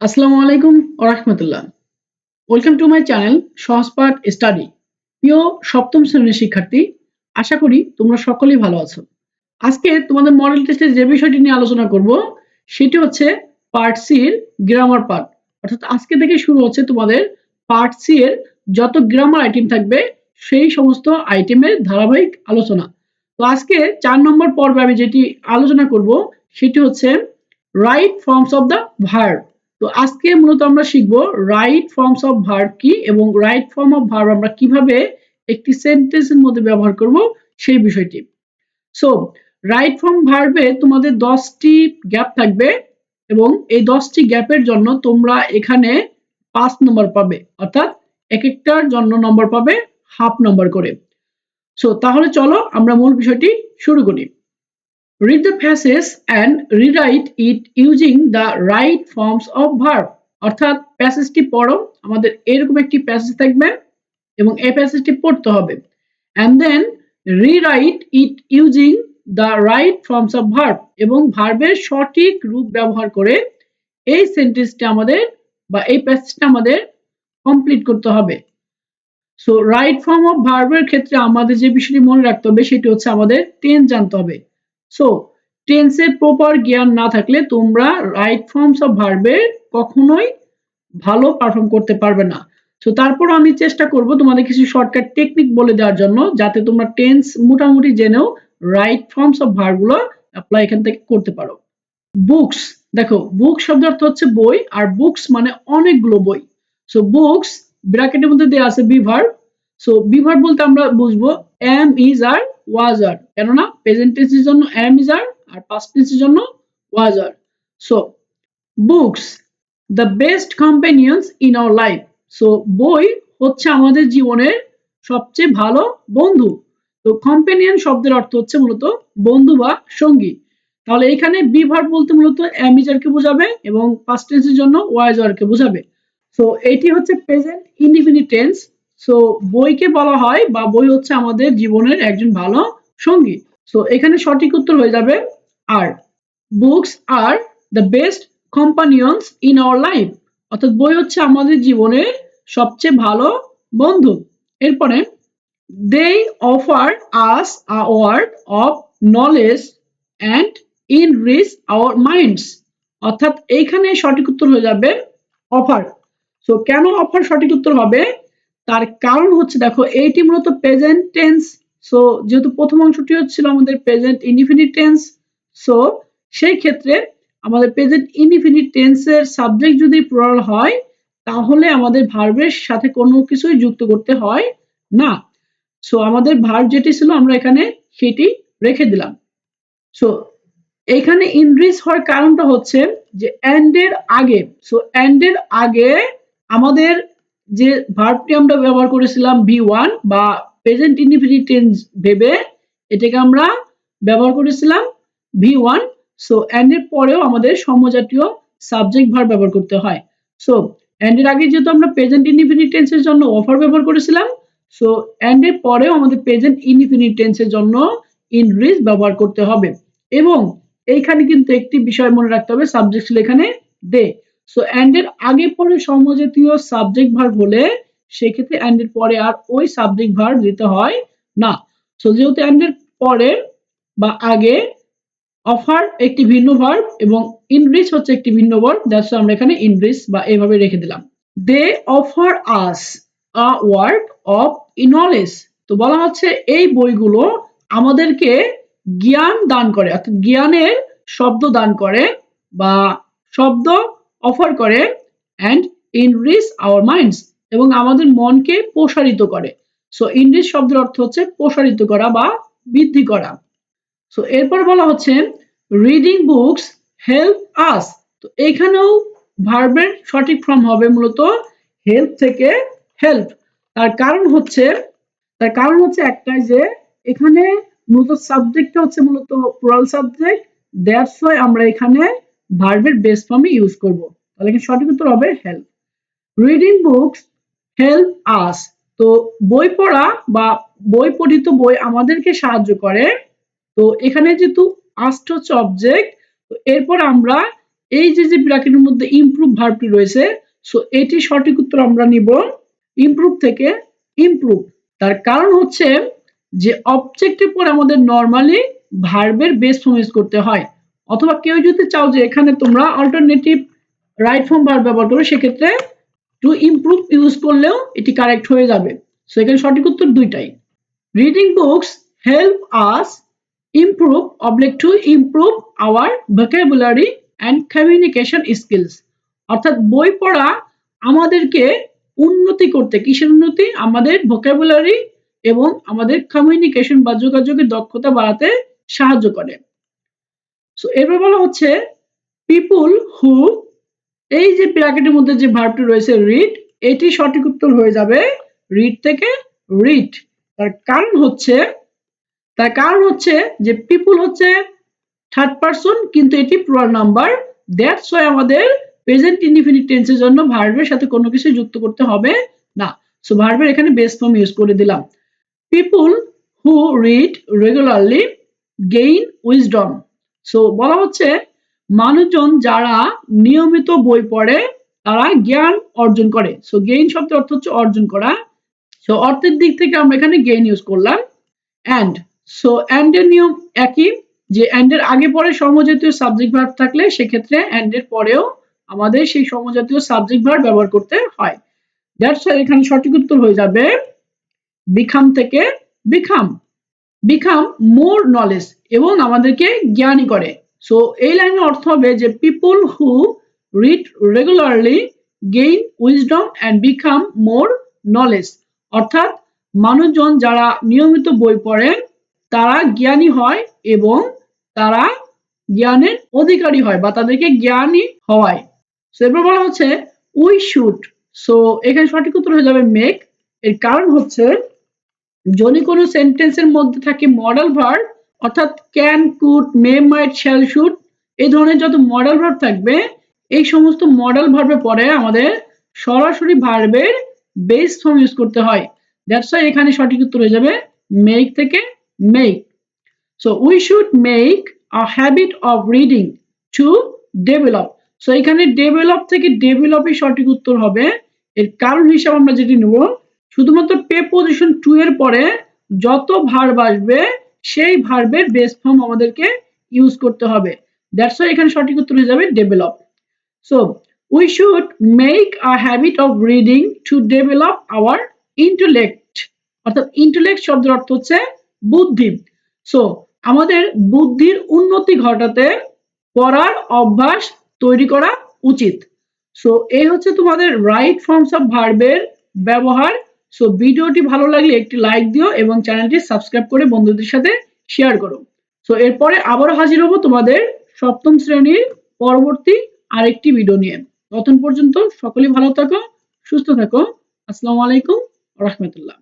আসসালামু আলাইকুম ওরহমতুল্লাহ welcome to my channel Sahajpath study প্রিয় সপ্তম শ্রেণির শিক্ষার্থী, আশা করি তোমরা সকলেই ভালো আছো। আজকে তোমাদের মডেল টেস্টে যে বিষয়টি নিয়ে আলোচনা করব, সেটি হচ্ছে পার্ট সি এর গ্রামার পার্ট অর্থাৎ আজকে থেকে শুরু হচ্ছে তোমাদের পার্ট সি এর যত গ্রামার আইটেম থাকবে, সেই সমস্ত আইটেমের ধারাবাহিক আলোচনা। তো আজকে চার নম্বর পর্বে আমি যেটি আলোচনা করব, সেটি হচ্ছে right forms of the verb তো আজকে মূলত আমরা শিখব রাইট ফর্মস অফ ভার্ব কি এবং রাইট ফর্ম অফ ভার্ব আমরা কীভাবে একটি সেন্টেন্সের মধ্যে ব্যবহার করব সেই বিষয়টি। সো রাইট ফর্ম ভার্বে তোমাদের দশটি গ্যাপ থাকবে এবং এই দশটি গ্যাপের জন্য তোমরা এখানে পাঁচ নম্বর পাবে, অর্থাৎ এক একটার জন্য নম্বর পাবে হাফ নম্বর করে। সো তাহলে চলো আমরা মূল বিষয়টি শুরু করি। Read the passage and rewrite it using the right forms of verb. অর্থাৎ প্যাসেজটি পড়ো, আমাদের এরকম একটি প্যাসেজ থাকবে এবং এই প্যাসেজটি পড়তে হবে। And then rewrite it using the right forms of verb এবং ভার্বের সঠিক রূপ ব্যবহার করে এই সেন্টেন্সটি আমাদের বা এই প্যাসেজটা আমাদের কমপ্লিট করতে হবে। সো রাইট ফর্ম অফ ভার্বের ক্ষেত্রে আমাদের যে বিষয়টি মনে রাখতে হবে, সেটি হচ্ছে আমাদের টেন্স জানতে হবে। সো টেন্সের প্রপার জ্ঞান না থাকলে তোমরা রাইট ফর্মস অফ ভার্বে কখনোই ভালো পারফর্ম করতে পারবে না। সো তারপর আমি চেষ্টা করব তোমাদের কিছু শর্টকাট টেকনিক বলে দেওয়ার জন্য, যাতে তোমরা টেন্স মোটামুটি জেনেও রাইট ফর্মস অফ ভার্বগুলো অ্যাপ্লাই এখান থেকে করতে পারো। বুকস দেখো বুক শব্দ অর্থ হচ্ছে বই, আর বুকস মানে অনেকগুলো বই। সো বুকস ব্র্যাকেটের মধ্যে দেওয়া আছে বিভার সো বিভার বলতে আমরা বুঝব এম ইজ আর ওয়াজ আর কেননা প্রেজেন্ট টেন্সের জন্য ইজ আর পাস্ট টেন্সের জন্য was R so books the best companions in our life so বই হচ্ছে আমাদের জীবনের সবচেয়ে ভালো বন্ধু। তো কম্পেনিয়ন শব্দের অর্থ হচ্ছে মূলত বন্ধু বা সঙ্গী। তাহলে এখানে বিভার বলতে মূলত অ্যামিজারকে বোঝাবে এবং পাস্ট টেন্সের জন্য ওয়াইজারকে বোঝাবে। সো এটি হচ্ছে প্রেজেন্ট ইনডিফিনিট টেন্স সো বইকে বলা হয় বা বই হচ্ছে আমাদের জীবনের একজন ভালো সঙ্গী। সো এখানে সঠিক উত্তর হয়ে যাবে are. Books are the best companions in our life অর্থাৎ বই হচ্ছে আমাদের জীবনের সবচেয়ে ভালো বন্ধু। এরপরে they offer us a world of knowledge and enrich our minds অর্থাৎ এইখানে সঠিক উত্তর হয়ে যাবে অফার সো কেন অফার সঠিক উত্তর হবে? তার কারণ হচ্ছে, দেখো এইটি মূলত প্রেজেন্ট টেন্স সো যেহেতু প্রথম অংশটি হচ্ছিল আমাদের প্রেজেন্ট ইনডিফিনিট টেন্স সো সেই ক্ষেত্রে আমাদের প্রেজেন্ট ইনডিফিনিট টেন্সের সাবজেক্ট যদি প্লুরাল হয়, তাহলে আমাদের ভার্বের সাথে কোনো কিছুই যুক্ত করতে হয় না। সো আমাদের ভার্ব যেটি ছিল, আমরা এখানে সেটি রেখে দিলাম। সো এখানে ইনরিচ হওয়ার কারণটা হচ্ছে যে এন্ডের আগে সো এন্ডের আগে আমাদের যে ভার্বটি আমরা ব্যবহার করেছিলাম ভি ওয়ান বা প্রেজেন্ট ইনডিফিনিট টেন্স ভেবে, এটাকে আমরা ব্যবহার করেছিলাম ভি ওয়ান সো অ্যান্ড এর পরেও আমাদের সমজাতীয় সাবজেক্ট ভার ব্যবহার করতে হয়। সো অ্যান্ড এর আগে যেহেতু আমরা প্রেজেন্ট ইনডিফিনিট টেন্সের জন্য অফার ব্যবহার করেছিলাম সো অ্যান্ড এর পরেও আমাদের প্রেজেন্ট ইনডিফিনিট টেন্সের জন্য ইনরিচ ব্যবহার করতে হবে। এবং এইখানে কিন্তু একটি বিষয় মনে রাখতে হবে সাবজেক্ট ছিল এখানে দে সো অ্যান্ড এর আগে পরে সমজাতীয় সাবজেক্ট ভার্ব হলে সেক্ষেত্রে অ্যান্ড এর পরে আর ওই সাবজেক্ট ভার্ব দিতে হয় না। সো যেহেতু অ্যান্ড এর পরে বা আগে অফার একটি ভিন্ন ভার্ব এবং ইনরিচ হচ্ছে একটি ভিন্ন ভার্ব দ্যাটস আমরা এখানে ইনরিচ বা এভাবে রেখে দিলাম। They offer us a work of knowledge তো বলা হচ্ছে এই বইগুলো আমাদেরকে জ্ঞান দান করে, অর্থাৎ জ্ঞানের শব্দ দান করে বা শব্দ অফার করে অ্যান্ড ইনরিচ আওয়ার মাইন্ডস এবং আমাদের মনকে প্রসারিত করে। সো ইনরিচ শব্দের অর্থ হচ্ছে প্রসারিত করা বা বৃদ্ধি করা। সো এরপর বলা হচ্ছে রিডিং বুকস হেল্প আস তো এখানেও ভার্বের সঠিক ফর্ম হবে মূলত হেল্প থেকে হেল্প তার কারণ হচ্ছে, তার কারণ হচ্ছে একটাই যে, এখানে মূলত সাবজেক্টটা হচ্ছে মূলত প্লুরাল সাবজেক্ট দ্যাটস ওয়াই আমরা এখানে ভার্বের বেস ফর্মে ইউজ করব। তাহলে সঠিক উত্তর হবে? Help reading books help us তো বই পড়া বা বই পঠিত বই আমাদেরকে সাহায্য করে। তো এখানে যেহেতু আস্ট হচ্ছে অবজেক্ট তো এরপর আমরা এই যে যে ব্র্যাকেটের মধ্যে ইমপ্রুভ ভার্বটি রয়েছে সো এটি সঠিক উত্তর আমরা নিব। ইমপ্রুভ থেকে ইমপ্রুভ তার কারণ হচ্ছে যে অবজেক্টের পর আমাদের নর্মালি ভার্বের বেস ফর্ম ইউজ করতে হয়। অথবা কেউ যদি চাও যে এখানে তোমরা অল্টারনেটিভ রাইট ফর্ম ভার্ব ব্যবহার করো সেক্ষেত্রে টু ইমপ্রুভ ইউজ করলেও এটি কারেক্ট হয়ে যাবে। এখানে সঠিক উত্তর দুইটাই। Reading books help us improve oblique to improve our vocabulary and communication skills অর্থাৎ বই পড়া আমাদেরকে উন্নতি করতে, কিসের উন্নতি? আমাদের ভোকাবুলারি এবং আমাদের কমিউনিকেশন বা যোগাযোগের দক্ষতা বাড়াতে সাহায্য করে। সো এরপর বলা হচ্ছে পিপুল হু এই যে ব্র্যাকেটের মধ্যে যে ভার্বটি রয়েছে রিড এটি সঠিক উত্তর হয়ে যাবে রিড থেকে রিড তার কারণ হচ্ছে, তার কারণ হচ্ছে যে পিপুল হচ্ছে থার্ড পারসন কিন্তু এটি প্লুরাল নাম্বার দ্যাটস ওয়াই আমাদের প্রেজেন্ট ইনডিফিনিট টেন্সের জন্য ভার্বের সাথে কোনো কিছু যুক্ত করতে হবে না। সো ভার্বের এখানে বেস ফর্ম ইউজ করে দিলাম। People who read regularly gain wisdom so বলা হচ্ছে মানুষজন যারা নিয়মিত বই পড়ে, তারা জ্ঞান অর্জন করে। সো গেইন শব্দের অর্থ হচ্ছে অর্জন করা। সো অর্থের দিক থেকে আমরা এখানে গেইন ইউজ করলাম। অ্যান্ড সো অ্যান্ড এর নিয়ম একই, যে অ্যান্ড এর আগে পরে সমজাতীয় সাবজেক্ট ভার্ব থাকলে সেক্ষেত্রে অ্যান্ড এর পরেও আমাদের সেই সমজাতীয় সাবজেক্ট ভার্ব ব্যবহার করতে হয়। দ্যাটস এখানে সঠিক উত্তর হয়ে যাবে বিখাম থেকে বিখাম বিখাম মোর নলেজ এবং আমাদেরকে জ্ঞানী করে। সো এই লাইনের অর্থ হবে যে people who read regularly gain wisdom and become more knowledge অর্থাৎ মানুষজন যারা নিয়মিত বই পড়ে, তারা জ্ঞানী হয় এবং তারা জ্ঞানের অধিকারী হয় বা তাদেরকে জ্ঞানী হওয়ায় সো এরপর বলা হচ্ছে উই শুড সো এখানে সঠিক উত্তর হয়ে যাবে মেক এর কারণ হচ্ছে, যদি কোনো সেন্টেন্সের মধ্যে থাকে মডেল ভার্ব অর্থাৎ can could may might shall should এই ধরনের যত মডেল ভার্ব থাকবে, এই সমস্ত মডেল ভার্বে পরে আমাদের সরাসরি ভার্বের বেস ফর্ম ইউজ করতে হয়। দ্যাটস ওয়াই এখানে সঠিক উত্তর হয়ে যাবে মেক থেকে make so we should make a habit of reading to develop so এখানে ডেভেলপ থেকে ডেভেলপই সঠিক উত্তর হবে। এর কারণ হিসাবে আমরা যেটি নেব, শুধুমাত্র পে পজিশন টু এর পরে যত ভার্ব আসবে সেই ভার্বের বেস ফর্ম আমাদেরকে ইউজ করতে হবে। দ্যাটস ওয়াই এখানে সঠিক উত্তর হয়ে যাবে develop so we should make a habit of reading to develop our intellect অর্থাৎ ইন্টেলেক্ট শব্দের অর্থ হচ্ছে বুদ্ধি। সো আমাদের বুদ্ধির উন্নতি ঘটাতে পড়ার অভ্যাস তৈরি করা উচিত। সো এই হচ্ছে তোমাদের রাইট ফর্মস অফ ভার্বের ব্যবহার। সো ভিডিওটি ভালো লাগলে একটি লাইক দিও এবং চ্যানেলটি সাবস্ক্রাইব করে বন্ধুদের সাথে শেয়ার করো। সো এরপরে আবারও হাজির হব তোমাদের সপ্তম শ্রেণির পরবর্তী আরেকটি ভিডিও নিয়ে। ততক্ষণ পর্যন্ত সকলেই ভালো থাকো, সুস্থ থাকো। আসসালামু আলাইকুম, রহমতুল্লাহ।